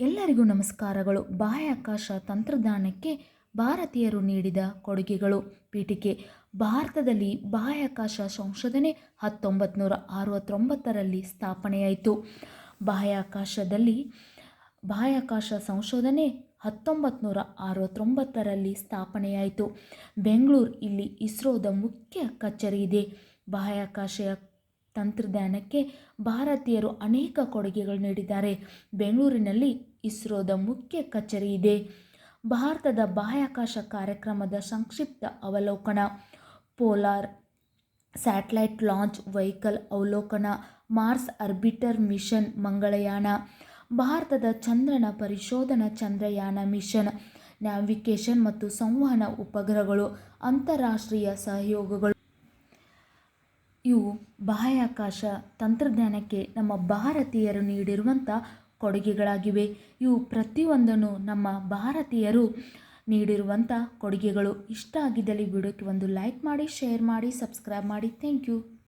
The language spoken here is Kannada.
ಎಲ್ಲರಿಗೂ ನಮಸ್ಕಾರಗಳು. ಬಾಹ್ಯಾಕಾಶ ತಂತ್ರಜ್ಞಾನಕ್ಕೆ ಭಾರತೀಯರು ನೀಡಿದ ಕೊಡುಗೆಗಳು. ಪೀಠಿಕೆ. ಭಾರತದಲ್ಲಿ ಬಾಹ್ಯಾಕಾಶ ಸಂಶೋಧನೆ ಹತ್ತೊಂಬತ್ತು ನೂರ ಅರವತ್ತೊಂಬತ್ತರಲ್ಲಿ ಸ್ಥಾಪನೆಯಾಯಿತು. ಬಾಹ್ಯಾಕಾಶದಲ್ಲಿ, ಬಾಹ್ಯಾಕಾಶ ಸಂಶೋಧನೆ ಹತ್ತೊಂಬತ್ತು ನೂರ ಅರವತ್ತೊಂಬತ್ತರಲ್ಲಿ ಸ್ಥಾಪನೆಯಾಯಿತು. ಬೆಂಗಳೂರು ಇಲ್ಲಿ ಇಸ್ರೋದ ಮುಖ್ಯ ಕಚೇರಿ ಇದೆ. ಬಾಹ್ಯಾಕಾಶ ತಂತ್ರಜ್ಞಾನಕ್ಕೆ ಭಾರತೀಯರು ಅನೇಕ ಕೊಡುಗೆಗಳು ನೀಡಿದ್ದಾರೆ. ಬೆಂಗಳೂರಿನಲ್ಲಿ ಇಸ್ರೋದ ಮುಖ್ಯ ಕಚೇರಿ ಇದೆ. ಭಾರತದ ಬಾಹ್ಯಾಕಾಶ ಕಾರ್ಯಕ್ರಮದ ಸಂಕ್ಷಿಪ್ತ ಅವಲೋಕನ, ಪೋಲಾರ್ ಸ್ಯಾಟಲೈಟ್ ಲಾಂಚ್ ವೆಹಿಕಲ್ ಅವಲೋಕನ, ಮಾರ್ಸ್ ಅರ್ಬಿಟರ್ ಮಿಷನ್ ಮಂಗಳಯಾನ, ಭಾರತದ ಚಂದ್ರನ ಪರಿಶೋಧನಾ ಚಂದ್ರಯಾನ ಮಿಷನ್, ನ್ಯಾವಿಗೇಷನ್ ಮತ್ತು ಸಂವಹನ ಉಪಗ್ರಹಗಳು, ಅಂತಾರಾಷ್ಟ್ರೀಯ ಸಹಯೋಗಗಳು ಇವು ಬಾಹ್ಯಾಕಾಶ ತಂತ್ರಜ್ಞಾನಕ್ಕೆ ನಮ್ಮ ಭಾರತೀಯರು ನೀಡಿರುವಂಥ ಕೊಡುಗೆಗಳಾಗಿವೆ. ಇವು ಪ್ರತಿಯೊಂದನ್ನು ನಮ್ಮ ಭಾರತೀಯರು ನೀಡಿರುವಂಥ ಕೊಡುಗೆಗಳು. ಇಷ್ಟ ಆಗಿದ್ದಲ್ಲಿ ವಿಡಿಯೋಕ್ಕೆ ಒಂದು ಲೈಕ್ ಮಾಡಿ, ಶೇರ್ ಮಾಡಿ, ಸಬ್ಸ್ಕ್ರೈಬ್ ಮಾಡಿ. Thank you.